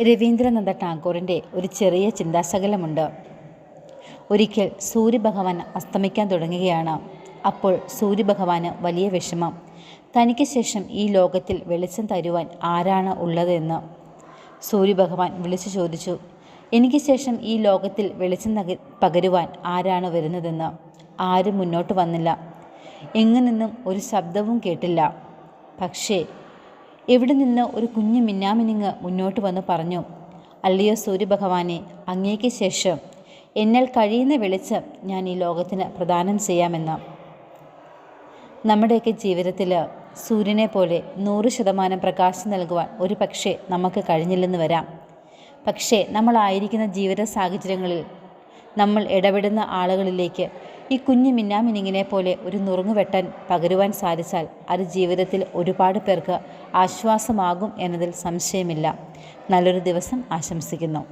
രവീന്ദ്രനാഥ ടാഗോറിന്റെ ഒരു ചെറിയ ചിന്താശകലമുണ്ട്. ഒരിക്കൽ സൂര്യഭഗവാൻ അസ്തമിക്കാൻ തുടങ്ങുകയാണ്. അപ്പോൾ സൂര്യഭഗവാന് വലിയ വിഷമം. തനിക്ക് ശേഷം ഈ ലോകത്തിൽ വെളിച്ചം തരുവാൻ ആരാണ് ഉള്ളതെന്ന്. സൂര്യഭഗവാൻ വിളിച്ചു ചോദിച്ചു എനിക്ക് ശേഷം ഈ ലോകത്തിൽ വെളിച്ചം പകരുവാൻ ആരാണ് വരുന്നതെന്ന്? ആരും മുന്നോട്ട് വന്നില്ല. എങ്ങു നിന്നും ഒരു ശബ്ദവും കേട്ടില്ല. പക്ഷേ എവിടെ നിന്ന് ഒരു കുഞ്ഞു മിന്നാമിനിങ്ങ് മുന്നോട്ട് വന്ന് പറഞ്ഞു അല്ലയോ സൂര്യഭഗവാനെ അങ്ങേക്ക് ശേഷം എന്നാൽ കഴിയുന്ന വെളിച്ചം ഞാൻ ഈ ലോകത്തിന് പ്രദാനം ചെയ്യാമെന്ന്. നമ്മുടെയൊക്കെ ജീവിതത്തിൽ സൂര്യനെ പോലെ നൂറ് ശതമാനം പ്രകാശം നൽകുവാൻ ഒരു പക്ഷേ നമുക്ക് കഴിഞ്ഞില്ലെന്ന് വരാം. പക്ഷേ നമ്മളായിരിക്കുന്ന ജീവിത സാഹചര്യങ്ങളിൽ നമ്മൾ ഇടപെടുന്ന ആളുകളിലേക്ക് ഈ കുഞ്ഞു മിന്നാമിനിങ്ങിനെ പോലെ ഒരു നുറുങ്ങുവെട്ടൻ പകരുവാൻ സാധിച്ചാൽ അത് ജീവിതത്തിൽ ഒരുപാട് പേർക്ക് ആശ്വാസമാകും എന്നതിൽ സംശയമില്ല. നല്ലൊരു ദിവസം ആശംസിക്കുന്നു.